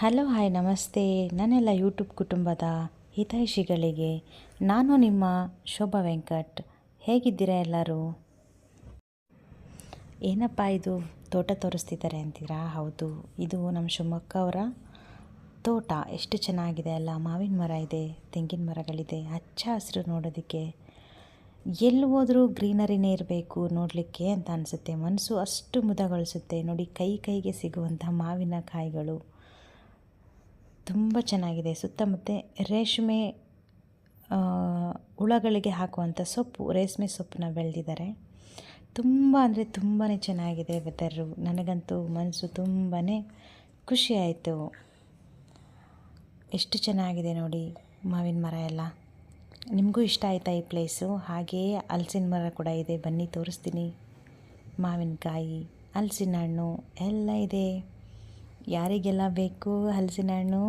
Hello, hi, ನಮಸ್ತೆ. ನನ್ನೆಲ್ಲ YouTube ಕುಟುಂಬದ ಹಿತೈಷಿಗಳಿಗೆ ನಾನು ನಿಮ್ಮ ಶೋಭಾ ವೆಂಕಟ್. ಹೇಗಿದ್ದೀರಾ ಎಲ್ಲರೂ? ಏನಪ್ಪ ಇದು? ತೋಟ ತೋರಿಸ್ತಿದ್ದಾರೆ ಅಂತೀರಾ? ಹೌದು, ಇದು ನಮ್ಮ ಶಿವಮೊಗ್ಗ ಅವರ ತೋಟ. ಎಷ್ಟು ಚೆನ್ನಾಗಿದೆ ಅಲ್ಲ? ಮಾವಿನ ಮರ ಇದೆ, ತೆಂಗಿನ ಮರಗಳಿದೆ. ಹಚ್ಚ ಹಸಿರು ನೋಡೋದಕ್ಕೆ ಎಲ್ಲಿ ಹೋದರೂ ಗ್ರೀನರಿನೇ ಇರಬೇಕು ನೋಡಲಿಕ್ಕೆ ಅಂತ ಅನಿಸುತ್ತೆ. ಮನಸ್ಸು ಅಷ್ಟು ಮುದಗೊಳಿಸುತ್ತೆ. ನೋಡಿ, ಕೈ ಕೈಗೆ ಸಿಗುವಂಥ ಮಾವಿನ ಕಾಯಿಗಳು. ತುಂಬ ಚೆನ್ನಾಗಿದೆ. ಸುತ್ತಮುತ್ತ ರೇಷ್ಮೆ ಹುಳಗಳಿಗೆ ಹಾಕುವಂಥ ಸೊಪ್ಪು, ರೇಷ್ಮೆ ಸೊಪ್ಪನ್ನ ಬೆಳೆದಿದ್ದಾರೆ. ತುಂಬ ಅಂದರೆ ತುಂಬಾ ಚೆನ್ನಾಗಿದೆ ವೆದರು ನನಗಂತೂ ಮನಸ್ಸು ತುಂಬಾ ಖುಷಿ ಆಯಿತು. ಎಷ್ಟು ಚೆನ್ನಾಗಿದೆ ನೋಡಿ ಮಾವಿನ ಮರ ಎಲ್ಲ. ನಿಮಗೂ ಇಷ್ಟ ಆಯಿತಾ ಈ ಪ್ಲೇಸು ಹಾಗೆಯೇ ಹಲಸಿನ ಮರ ಕೂಡ ಇದೆ. ಬನ್ನಿ ತೋರಿಸ್ತೀನಿ. ಮಾವಿನಕಾಯಿ, ಹಲಸಿನ ಹಣ್ಣು ಎಲ್ಲ ಇದೆ. ಯಾರಿಗೆಲ್ಲ ಬೇಕು ಹಲಸಿನ ಹಣ್ಣು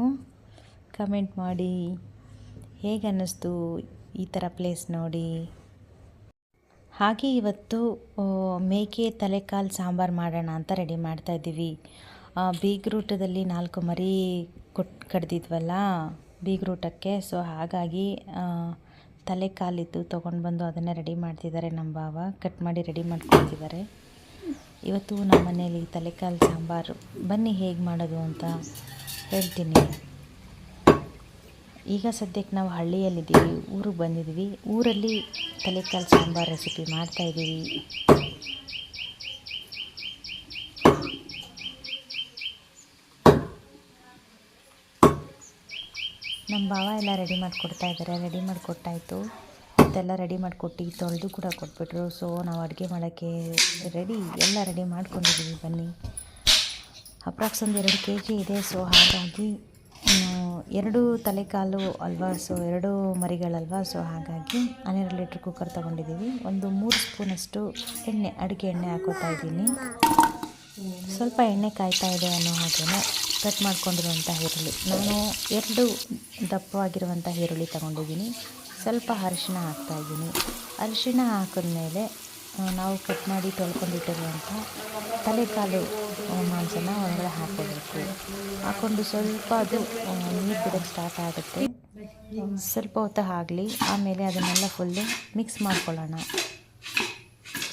ಕಮೆಂಟ್ ಮಾಡಿ. ಹೇಗೆ ಅನ್ನಿಸ್ತು ಈ ಥರ ಪ್ಲೇಸ್ ನೋಡಿ. ಹಾಗೆ ಇವತ್ತು ಮೇಕೆ ತಲೆಕಾಲು ಸಾಂಬಾರು ಮಾಡೋಣ ಅಂತ ರೆಡಿ ಮಾಡ್ತಾ ಇದ್ದೀವಿ. ಬೀಗ್ರೂಟದಲ್ಲಿ ನಾಲ್ಕು ಮರಿ ಕೊಟ್, ಕಡ್ದಿದ್ವಲ್ಲ ಬೀಗ್ರೂಟಕ್ಕೆ ಸೊ ಹಾಗಾಗಿ ತಲೆ ತಲೆಕಾಲಿದ್ದು ತೊಗೊಂಡು ಬಂದು ಅದನ್ನು ರೆಡಿ ಮಾಡ್ತಿದ್ದಾರೆ ನಮ್ಮ ಬಾವ ಕಟ್ ಮಾಡಿ ರೆಡಿ ಮಾಡ್ಕೊಳ್ತಿದ್ದಾರೆ. ಇವತ್ತು ನಮ್ಮ ಮನೆಯಲ್ಲಿ ತಲೆಕಾಲು ಸಾಂಬಾರು. ಬನ್ನಿ ಹೇಗೆ ಮಾಡೋದು ಅಂತ ಹೇಳ್ತೀನಿ. ಈಗ ಸದ್ಯಕ್ಕೆ ನಾವು ಹಳ್ಳಿಯಲ್ಲಿದ್ದೀವಿ, ಊರಿಗೆ ಬಂದಿದ್ದೀವಿ. ಊರಲ್ಲಿ ತಲೆಕಾಲು ಸಾಂಬಾರು ರೆಸಿಪಿ ಮಾಡ್ತಾಯಿದ್ದೀವಿ ನಮ್ಮ ಭಾವ ಎಲ್ಲ ರೆಡಿ ಮಾಡಿಕೊಡ್ತಾ ಇದ್ದಾರೆ. ರೆಡಿ ಮಾಡಿಕೊಟ್ಟಾಯಿತು. ಮತ್ತೆಲ್ಲ ರೆಡಿ ಮಾಡಿಕೊಟ್ಟು ತೊಳೆದು ಕೂಡ ಕೊಟ್ಬಿಟ್ರು. ಸೊ ನಾವು ಅಡುಗೆ ಮಾಡೋಕ್ಕೆ ರೆಡಿ ಎಲ್ಲ ರೆಡಿ ಮಾಡ್ಕೊಂಡಿದ್ದೀವಿ ಬನ್ನಿ. ಅಪ್ರಾಕ್ಸ್ ಒಂದು ಎರಡು ಕೆ ಜಿ ಇದೆ. ಸೊ ಹಾಗಾಗಿ ಎರಡು ತಲೆಕಾಲು ಅಲ್ವಾ? ಸೊ ಎರಡು ಮರಿಗಳಲ್ವಾ? ಸೊ ಹಾಗಾಗಿ ಹನ್ನೆರಡು ಲೀಟ್ರ್ ಕುಕ್ಕರ್ ತೊಗೊಂಡಿದ್ದೀವಿ ಒಂದು ಮೂರು ಸ್ಪೂನಷ್ಟು ಎಣ್ಣೆ ಅಡುಗೆ ಎಣ್ಣೆ ಹಾಕೋತಾ ಇದ್ದೀನಿ. ಸ್ವಲ್ಪ ಎಣ್ಣೆ ಕಾಯ್ತಾ ಇದೆ ಅನ್ನೋ ಹಾಗೆಯೇ ಕಟ್ ಮಾಡ್ಕೊಂಡಿರುವಂಥ ಈರುಳ್ಳಿ. ನಾನು ಎರಡು ದಪ್ಪವಾಗಿರುವಂಥ ಈರುಳ್ಳಿ ತಗೊಂಡಿದ್ದೀನಿ. ಸ್ವಲ್ಪ ಅರಿಶಿಣ ಹಾಕ್ತಾಯಿದ್ದೀನಿ ಅರಿಶಿಣ ಹಾಕಿದ್ಮೇಲೆ ನಾವು ಕಟ್ ಮಾಡಿ ತೊಳ್ಕೊಂಡಿಟ್ಟಿರುವಂಥ ತಲೆಕಾಲು ಮಾಂಸನ ಒಳಗಡೆ ಹಾಕೋಬೇಕು ಹಾಕ್ಕೊಂಡು ಸ್ವಲ್ಪ ಅದು ನೀರು ಬಿಡೋಕ್ಕೆ ಸ್ಟಾರ್ಟ್ ಆಗುತ್ತೆ. ಸ್ವಲ್ಪ ಹೊತ್ತು ಆಗಲಿ, ಆಮೇಲೆ ಅದನ್ನೆಲ್ಲ ಫುಲ್ಲು ಮಿಕ್ಸ್ ಮಾಡ್ಕೊಳ್ಳೋಣ.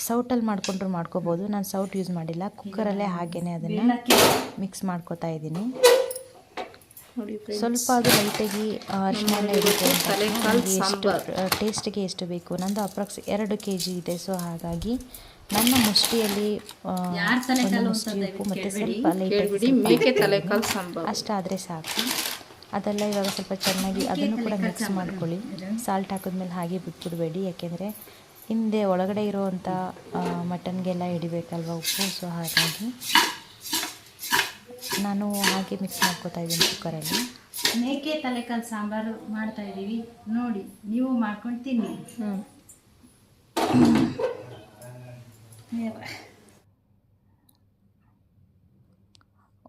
ಸೌಟಲ್ಲಿ ಮಾಡ್ಕೊಂಡ್ರು ಮಾಡ್ಕೋಬೋದು. ನಾನು ಸೌಟ್ ಯೂಸ್ ಮಾಡಿಲ್ಲ. ಕುಕ್ಕರಲ್ಲೇ ಹಾಗೇ ಅದನ್ನು ಮಿಕ್ಸ್ ಮಾಡ್ಕೋತಾ ಇದ್ದೀನಿ. ಸ್ವಲ್ಪ ಅದು ಲೈಟಾಗಿ ಅರಿಶಿನ ಎಷ್ಟು ಟೇಸ್ಟಿಗೆ ಎಷ್ಟು ಬೇಕು. ನಂದು ಅಪ್ರಾಕ್ಸ್ ಎರಡು ಕೆ ಜಿ ಇದೆ ಸೊ ಹಾಗಾಗಿ ನನ್ನ ಮುಷ್ಟಿಯಲ್ಲಿ ಮುಷ್ಟಿ ಉಪ್ಪು ಮತ್ತು ಸ್ವಲ್ಪ ಲೈಟಾಗಿ ಅಷ್ಟಾದರೆ ಸಾಕು. ಅದೆಲ್ಲ ಇವಾಗ ಸ್ವಲ್ಪ ಚೆನ್ನಾಗಿ ಅದನ್ನು ಕೂಡ ಮಿಕ್ಸ್ ಮಾಡ್ಕೊಳ್ಳಿ. ಸಾಲ್ಟ್ ಹಾಕಿದ್ಮೇಲೆ ಹಾಗೆ ಬಿಟ್ಬಿಡಬೇಡಿ ಯಾಕೆಂದರೆ ಹಿಂದೆ ಒಳಗಡೆ ಇರೋವಂಥ ಮಟನ್ಗೆಲ್ಲ ಹಿಡಿಬೇಕಲ್ವ ಉಪ್ಪು ಸೊ ಹಾಗಾಗಿ ನಾನು ಹಾಗೆ ಮಿಕ್ಸ್ ಮಾಡ್ಕೋತಾ ಇದ್ದೀನಿ ಕುಕ್ಕರಲ್ಲಿ ಮೇಕೆ ತಲೆಕಾಲು ಸಾಂಬಾರು ಮಾಡ್ತಾ ಇದ್ದೀವಿ. ನೋಡಿ ನೀವು ಮಾಡ್ಕೊಂಡು ತಿನ್ನಿ. ಹ್ಞೂ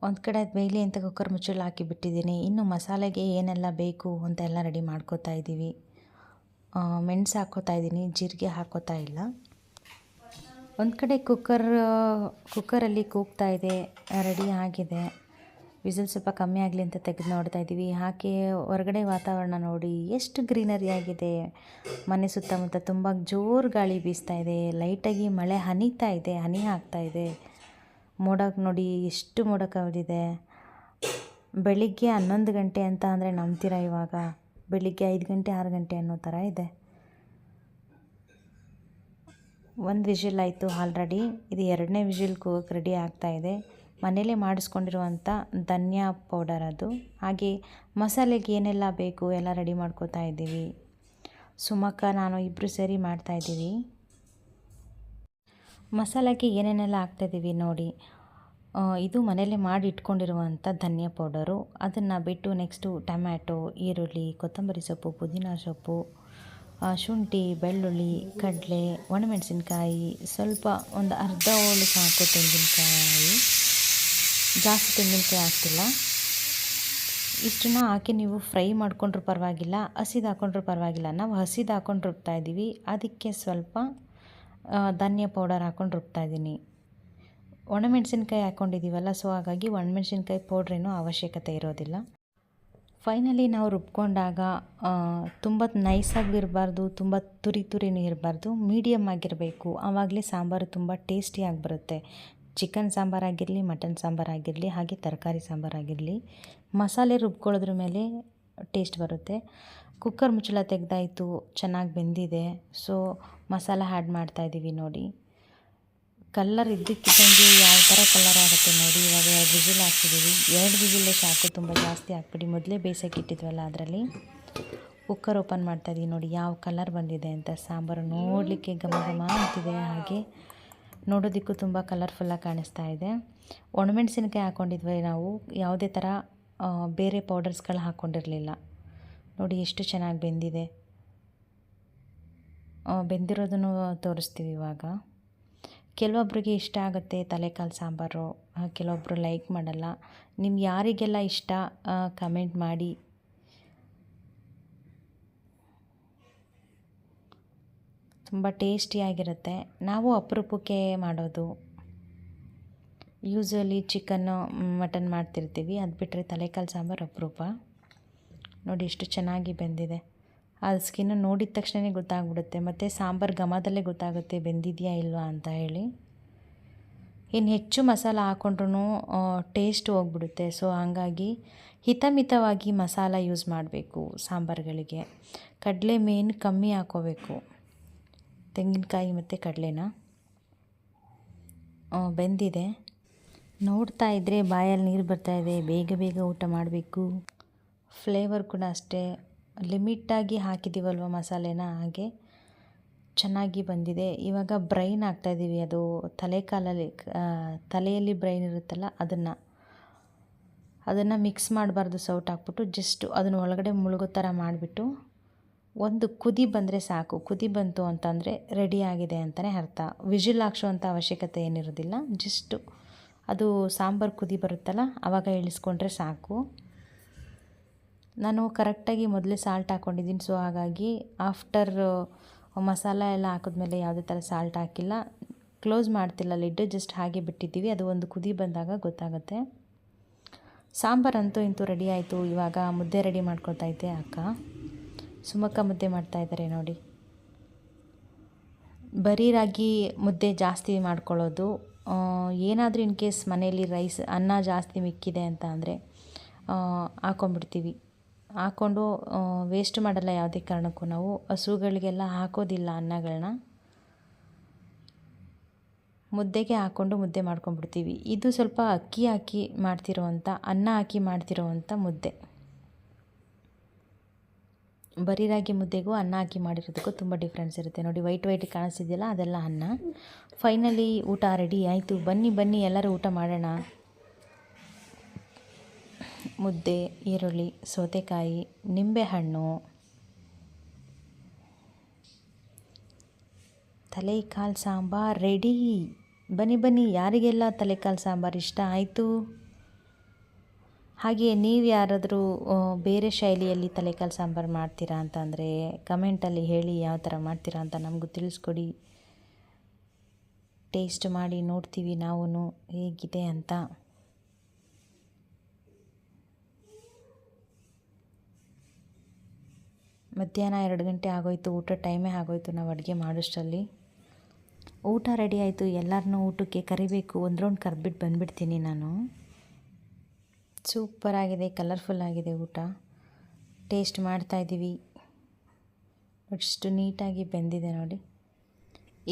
ಒಂದು ಕಡೆ ಅದು ಬೇಯಲಿ ಅಂತ ಕುಕ್ಕರ್ ಮುಚ್ಚಳ ಹಾಕಿ ಬಿಟ್ಟಿದ್ದೀನಿ. ಇನ್ನು ಮಸಾಲೆಗೆ ಏನೆಲ್ಲ ಬೇಕು ಅಂತೆಲ್ಲ ರೆಡಿ ಮಾಡ್ಕೋತಾ ಇದ್ದೀವಿ. ಮೆಣಸು ಹಾಕ್ಕೋತಾ ಇದ್ದೀನಿ. ಜೀರಿಗೆ ಹಾಕ್ಕೋತಾ ಇಲ್ಲ. ಒಂದು ಕಡೆ ಕುಕ್ಕರ್ ಕುಕ್ಕರಲ್ಲಿ ಕೂಗ್ತಾ ಇದೆ ರೆಡಿ ಆಗಿದೆ. ವಿಸಿಲ್ ಸ್ವಲ್ಪ ಕಮ್ಮಿ ಆಗಲಿ ಅಂತ ತೆಗೆದು ನೋಡ್ತಾ ಇದ್ದೀವಿ ಹಾಕಿ ಹೊರಗಡೆ ವಾತಾವರಣ ನೋಡಿ, ಎಷ್ಟು ಗ್ರೀನರಿ ಆಗಿದೆ. ಮನೆ ಸುತ್ತಮುತ್ತ ತುಂಬ ಜೋರು ಗಾಳಿ ಬೀಸ್ತಾ ಇದೆ. ಲೈಟಾಗಿ ಮಳೆ ಹನಿತಾ ಇದೆ, ಹನಿ ಆಗ್ತಾ ಇದೆ. ಮೋಡಕ್ಕೆ ನೋಡಿ ಎಷ್ಟು ಮೋಡ ಕವಿದಿದೆ. ಬೆಳಿಗ್ಗೆ ಹನ್ನೊಂದು ಗಂಟೆ ಅಂತ ಅಂದರೆ ನಂಬ್ತೀರಾ ಇವಾಗ? ಬೆಳಿಗ್ಗೆ ಐದು ಗಂಟೆ, ಆರು ಗಂಟೆ ಅನ್ನೋ ಥರ ಇದೆ. ಒಂದು ವಿಷಿಲ್ ಆಯಿತು ಆಲ್ರೆಡಿ ಇದು ಎರಡನೇ ವಿಷಿಲ್ ಕೂಗಕ್ಕೆ ರೆಡಿ ಆಗ್ತಾ ಇದೆ. ಮನೇಲೇ ಮಾಡಿಸ್ಕೊಂಡಿರುವಂಥ ಧನ್ಯಾ ಪೌಡರ್ ಅದು. ಹಾಗೆ ಮಸಾಲೆಗೆ ಏನೆಲ್ಲ ಬೇಕು ಎಲ್ಲ ರೆಡಿ ಮಾಡ್ಕೋತಾ ಇದ್ದೀವಿ. ಸುಮಕ್ಕ ನಾನು ಇಬ್ಬರು ಸೇರಿ ಮಾಡ್ತಾ ಇದ್ದೀವಿ. ಮಸಾಲೆಗೆ ಏನೇನೆಲ್ಲ ಹಾಕ್ತಾಯಿದ್ದೀವಿ ನೋಡಿ. ಇದು ಮನೇಲಿ ಮಾಡಿ ಇಟ್ಕೊಂಡಿರುವಂಥ ಧನಿಯಾ ಪೌಡರು ಅದನ್ನು ಬಿಟ್ಟು ನೆಕ್ಸ್ಟು ಟಮ್ಯಾಟೊ, ಈರುಳ್ಳಿ, ಕೊತ್ತಂಬರಿ ಸೊಪ್ಪು, ಪುದೀನ ಸೊಪ್ಪು ಶುಂಠಿ, ಬೆಳ್ಳುಳ್ಳಿ, ಕಡಲೆ, ಒಣಮೆಣಸಿನ್ಕಾಯಿ, ಸ್ವಲ್ಪ ಒಂದು ಅರ್ಧ ಹೋಳು ಸಾಕು ತೆಂಗಿನಕಾಯಿ. ಜಾಸ್ತಿ ತೆಂಗಿನಕಾಯಿ ಹಾಕ್ತಿಲ್ಲ. ಇಷ್ಟನ್ನ ಹಾಕಿ ನೀವು ಫ್ರೈ ಮಾಡಿಕೊಂಡ್ರೂ ಪರವಾಗಿಲ್ಲ, ಹಸಿದು ಹಾಕೊಂಡ್ರೂ ಪರವಾಗಿಲ್ಲ. ನಾವು ಹಸಿದು ಹಾಕೊಂಡು ರುಬ್ತಾ ಇದ್ದೀವಿ. ಅದಕ್ಕೆ ಸ್ವಲ್ಪ ಧನ್ಯ ಪೌಡರ್ ಹಾಕ್ಕೊಂಡು ರುಬ್ತಾ ಇದ್ದೀನಿ. ಒಣಮೆಣಸಿನ್ಕಾಯಿ ಹಾಕ್ಕೊಂಡಿದ್ದೀವಲ್ಲ ಸೊ ಹಾಗಾಗಿ ಒಣಮೆಣಸಿನ್ಕಾಯಿ ಪೌಡ್ರೇನೂ ಅವಶ್ಯಕತೆ ಇರೋದಿಲ್ಲ. ಫೈನಲಿ ನಾವು ರುಬ್ಕೊಂಡಾಗ ತುಂಬ ನೈಸಾಗಿ ಇರಬಾರ್ದು ತುಂಬ ತುರಿ ತುರಿನೂ ಇರಬಾರ್ದು ಮೀಡಿಯಮ್ ಆಗಿರಬೇಕು. ಆವಾಗಲೇ ಸಾಂಬಾರು ತುಂಬ ಟೇಸ್ಟಿಯಾಗಿ ಬರುತ್ತೆ ಚಿಕನ್ ಸಾಂಬಾರಾಗಿರಲಿ ಮಟನ್ ಸಾಂಬಾರಾಗಿರಲಿ ಹಾಗೆ ತರಕಾರಿ ಸಾಂಬಾರಾಗಿರಲಿ ಮಸಾಲೆ ರುಬ್ಕೊಳ್ಳೋದ್ರ ಮೇಲೆ ಟೇಸ್ಟ್ ಬರುತ್ತೆ. ಕುಕ್ಕರ್ ಮುಚ್ಚಳ ತೆಗೆದಾಯಿತು, ಚೆನ್ನಾಗಿ ಬೆಂದಿದೆ. ಸೊ ಮಸಾಲ ಆ್ಯಡ್ ಮಾಡ್ತಾಯಿದ್ದೀವಿ ನೋಡಿ. ಕಲ್ಲರ್ ಇದ್ದಕ್ಕಿದ್ದಂಗೆ ಯಾವ ಥರ ಕಲರ್ ಆಗುತ್ತೆ ನೋಡಿ. ಇವಾಗ ಎರಡು ವಿಜಿಲ್ ಹಾಕಿದ್ದೀವಿ. ಎರಡು ವಿಜಿಲ್ಲೇ ಸಾಕು, ತುಂಬ ಜಾಸ್ತಿ ಹಾಕ್ಬಿಡಿ. ಮೊದಲೇ ಬೇಯಿಸೋಕೆ ಇಟ್ಟಿದ್ವಲ್ಲ ಅದರಲ್ಲಿ. ಕುಕ್ಕರ್ ಓಪನ್ ಮಾಡ್ತಾ ಇದ್ದೀವಿ ನೋಡಿ, ಯಾವ ಕಲರ್ ಬಂದಿದೆ ಅಂತ. ಸಾಂಬಾರು ನೋಡಲಿಕ್ಕೆ ಗಮ ಗಮ ಅಂತಿದೆ. ಹಾಗೆ ನೋಡೋದಕ್ಕೂ ತುಂಬ ಕಲರ್ಫುಲ್ಲಾಗಿ ಕಾಣಿಸ್ತಾ ಇದೆ. ಒಣಮೆಣಸಿನಕಾಯಿ ಹಾಕ್ಕೊಂಡಿದ್ವಿ ನಾವು. ಯಾವುದೇ ಥರ ಬೇರೆ ಪೌಡರ್ಸ್ಗಳು ಹಾಕ್ಕೊಂಡಿರಲಿಲ್ಲ ನೋಡಿ ಎಷ್ಟು ಚೆನ್ನಾಗಿ ಬೆಂದಿದೆ. ಬೆಂದಿರೋದನ್ನು ತೋರಿಸ್ತೀವಿ ಇವಾಗ. ಕೆಲವೊಬ್ರಿಗೆ ಇಷ್ಟ ಆಗುತ್ತೆ ತಲೆಕಾಲು ಸಾಂಬಾರು ಕೆಲವೊಬ್ಬರು ಲೈಕ್ ಮಾಡಲ್ಲ. ನಿಮ್ಗೆ ಯಾರಿಗೆಲ್ಲ ಇಷ್ಟ ಕಮೆಂಟ್ ಮಾಡಿ. ತುಂಬ ಟೇಸ್ಟಿಯಾಗಿರುತ್ತೆ ನಾವು ಅಪರೂಪಕ್ಕೆ ಮಾಡೋದು. ಯೂಸ್ವಲಿ ಚಿಕನ್ನು ಮಟನ್ ಮಾಡ್ತಿರ್ತೀವಿ. ಅದು ಬಿಟ್ಟರೆ ತಲೆಕಾಲು ಸಾಂಬಾರು ಅಪರೂಪ. ನೋಡಿ, ಎಷ್ಟು ಚೆನ್ನಾಗಿ ಬೆಂದಿದೆ. ಅದು ಸ್ಕಿನ್ನು ನೋಡಿದ ತಕ್ಷಣವೇ ಗೊತ್ತಾಗ್ಬಿಡುತ್ತೆ. ಮತ್ತು ಸಾಂಬಾರು ಘಮದಲ್ಲೇ ಗೊತ್ತಾಗುತ್ತೆ ಬೆಂದಿದೆಯಾ ಇಲ್ವಾ ಅಂತ ಹೇಳಿ. ಇನ್ನು ಹೆಚ್ಚು ಮಸಾಲ ಹಾಕ್ಕೊಂಡ್ರೂ ಟೇಸ್ಟ್ ಹೋಗ್ಬಿಡುತ್ತೆ. ಸೊ ಹಾಗಾಗಿ ಹಿತಮಿತವಾಗಿ ಮಸಾಲ ಯೂಸ್ ಮಾಡಬೇಕು ಸಾಂಬಾರುಗಳಿಗೆ. ಕಡಲೆ ಮೇನ್ ಕಮ್ಮಿ ಹಾಕೋಬೇಕು. ತೆಂಗಿನಕಾಯಿ ಮತ್ತು ಕಡಲೆನ. ಬೆಂದಿದೆ. ನೋಡ್ತಾ ಇದ್ದರೆ ಬಾಯಲ್ಲಿ ನೀರು ಬರ್ತಾ ಇದೆ. ಬೇಗ ಬೇಗ ಊಟ ಮಾಡಬೇಕು. ಫ್ಲೇವರ್ ಕೂಡ ಅಷ್ಟೇ. ಲಿಮಿಟಾಗಿ ಹಾಕಿದ್ದೀವಲ್ವ ಮಸಾಲೆನ? ಹಾಗೆ ಚೆನ್ನಾಗಿ ಬಂದಿದೆ. ಇವಾಗ ಬ್ರೈನ್ ಹಾಕ್ತಾಯಿದ್ದೀವಿ ಅದು ತಲೆ ಕಾಲಲ್ಲಿ ತಲೆಯಲ್ಲಿ ಬ್ರೈನ್ ಇರುತ್ತಲ್ಲ, ಅದನ್ನು. ಅದನ್ನು ಮಿಕ್ಸ್ ಮಾಡಬಾರ್ದು, ಸೌಟ್ ಹಾಕ್ಬಿಟ್ಟು. ಜಸ್ಟ್ ಅದನ್ನು ಒಳಗಡೆ ಮುಳುಗೋ ಥರ ಮಾಡಿಬಿಟ್ಟು ಒಂದು ಕುದಿ ಬಂದರೆ ಸಾಕು. ಕುದಿ ಬಂತು ಅಂತಂದರೆ ಆಗಿದೆ ಅಂತಲೇ ಅರ್ಥ. ವಿಜಿಲ್ ಹಾಕ್ಸೋವಂಥ ಅವಶ್ಯಕತೆ ಏನಿರೋದಿಲ್ಲ. ಜಸ್ಟು ಅದು ಸಾಂಬಾರು ಕುದಿ ಬರುತ್ತಲ್ಲ ಆವಾಗ ಇಳಿಸ್ಕೊಂಡ್ರೆ ಸಾಕು. ನಾನು ಕರೆಕ್ಟಾಗಿ ಮೊದಲೇ ಸಾಲ್ಟ್ ಹಾಕ್ಕೊಂಡಿದ್ದೀನಿ ಸೊ ಹಾಗಾಗಿ ಆಫ್ಟರ್ ಮಸಾಲ ಎಲ್ಲ ಹಾಕಿದ್ಮೇಲೆ ಯಾವುದೇ ಥರ ಸಾಲ್ಟ್ ಹಾಕಿಲ್ಲ. ಕ್ಲೋಸ್ ಮಾಡ್ತಿಲ್ಲ ಲಿಡ್ ಜಸ್ಟ್ ಹಾಗೆ ಬಿಟ್ಟಿದ್ದೀವಿ. ಅದು ಒಂದು ಕುದಿ ಬಂದಾಗ ಗೊತ್ತಾಗುತ್ತೆ. ಸಾಂಬಾರಂತೂ ಇಂತೂ ರೆಡಿ ಆಯಿತು. ಇವಾಗ ಮುದ್ದೆ ರೆಡಿ ಮಾಡ್ಕೊತಾ ಇದ್ದೆ ಅಕ್ಕ. ಸುಮಕ್ಕ ಮುದ್ದೆ ಮಾಡ್ತಾ ಇದ್ದಾರೆ ನೋಡಿ. ಬರೀ ರಾಗಿ ಮುದ್ದೆ ಜಾಸ್ತಿ ಮಾಡ್ಕೊಳ್ಳೋದು. ಏನಾದರೂ ಇನ್ ಕೇಸ್ ಮನೇಲಿ ರೈಸ್ ಅನ್ನ ಜಾಸ್ತಿ ಮಿಕ್ಕಿದೆ ಅಂತ ಅಂದರೆ ಹಾಕೊಂಡ್ಬಿಡ್ತೀವಿ. ಹಾಕ್ಕೊಂಡು ವೇಸ್ಟ್ ಮಾಡಲ್ಲ ಯಾವುದೇ ಕಾರಣಕ್ಕೂ ನಾವು. ಹಸುಗಳಿಗೆಲ್ಲ ಹಾಕೋದಿಲ್ಲ ಅನ್ನಗಳನ್ನ. ಮುದ್ದೆಗೆ ಹಾಕ್ಕೊಂಡು ಮುದ್ದೆ ಮಾಡ್ಕೊಂಡ್ಬಿಡ್ತೀವಿ. ಇದು ಸ್ವಲ್ಪ ಅಕ್ಕಿ ಹಾಕಿ ಮಾಡ್ತಿರೋವಂಥ, ಅನ್ನ ಹಾಕಿ ಮಾಡ್ತಿರೋವಂಥ ಮುದ್ದೆ. ಬರೀ ರಾಗಿ ಮುದ್ದೆಗೂ ಅನ್ನ ಹಾಕಿ ಮಾಡಿರೋದಕ್ಕೂ ತುಂಬ ಡಿಫ್ರೆನ್ಸ್ ಇರುತ್ತೆ. ನೋಡಿ ವೈಟ್ ವೈಟ್ ಕಾಣಿಸ್ತಿದೆಯಲ್ಲ ಅದೆಲ್ಲ ಅನ್ನ. ಫೈನಲಿ ಊಟ ರೆಡಿ ಆಯಿತು. ಬನ್ನಿ ಬನ್ನಿ, ಎಲ್ಲರೂ ಊಟ ಮಾಡೋಣ. ಮುದ್ದೆ, ಈರುಳ್ಳಿ, ಸೌತೆಕಾಯಿ, ನಿಂಬೆಹಣ್ಣು. ತಲೆಕಾಲು ಸಾಂಬಾರು ರೆಡಿ. ಬನ್ನಿ ಬನ್ನಿ, ಯಾರಿಗೆಲ್ಲ ತಲೆಕಾಲು ಸಾಂಬಾರು ಇಷ್ಟ ಆಯಿತು? ಹಾಗೆಯೇ ನೀವು ಯಾರಾದರೂ ಬೇರೆ ಶೈಲಿಯಲ್ಲಿ ತಲೆಕಾಲು ಸಾಂಬಾರು ಮಾಡ್ತೀರಾ ಅಂತಂದರೆ ಕಮೆಂಟಲ್ಲಿ ಹೇಳಿ ಯಾವ ಥರ ಮಾಡ್ತೀರಾ ಅಂತ ನಮಗೂ ತಿಳಿಸ್ಕೊಡಿ. ಟೇಸ್ಟ್ ಮಾಡಿ ನೋಡ್ತೀವಿ ನಾವು ಹೇಗಿದೆ ಅಂತ. ಮಧ್ಯಾಹ್ನ ಎರಡು ಗಂಟೆ ಆಗೋಯ್ತು ಊಟ ಟೈಮೇ ಆಗೋಯ್ತು ನಾವು ಅಡುಗೆ ಮಾಡೋಷ್ಟರಲ್ಲಿ. ಊಟ ರೆಡಿ ಆಯಿತು ಎಲ್ಲರನ್ನೂ ಊಟಕ್ಕೆ ಕರಿಬೇಕು ಒಂದು ರೌಂಡ್ ಕರೆದ್ಬಿಟ್ಟು ಬಂದುಬಿಡ್ತೀನಿ ನಾನು. ಸೂಪರ್ ಆಗಿದೆ ಕಲರ್ಫುಲ್ ಆಗಿದೆ ಊಟ. ಟೇಸ್ಟ್ ಮಾಡ್ತಾಯಿದ್ದೀವಿ ಅಷ್ಟು ನೀಟಾಗಿ ಬೆಂದಿದೆ ನೋಡಿ.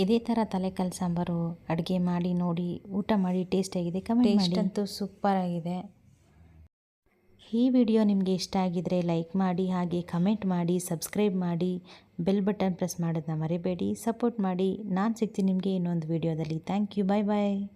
ಇದೇ ಥರ ತಲೆಕಾಲು ಸಾಂಬಾರು ಅಡುಗೆ ಮಾಡಿ ನೋಡಿ ಊಟ ಮಾಡಿ ಟೇಸ್ಟ್ ಆಗಿದೆ ಕಮೆಂಟ್ ಟೇಸ್ಟ್ ಅಂತೂ ಸೂಪರ್ ಆಗಿದೆ. ಈ ವಿಡಿಯೋ ನಿಮಗೆ ಇಷ್ಟ ಆಗಿದರೆ ಲೈಕ್ ಮಾಡಿ ಹಾಗೆ ಕಮೆಂಟ್ ಮಾಡಿ, ಸಬ್ಸ್ಕ್ರೈಬ್ ಮಾಡಿ, ಬೆಲ್ ಬಟನ್ ಪ್ರೆಸ್ ಮಾಡೋದನ್ನ ಮರಿಬೇಡಿ, ಸಪೋರ್ಟ್ ಮಾಡಿ. ನಾನು ಸಿಗ್ತೀನಿ ನಿಮಗೆ ಇನ್ನೊಂದು ವಿಡಿಯೋದಲ್ಲಿ. Thank you bye bye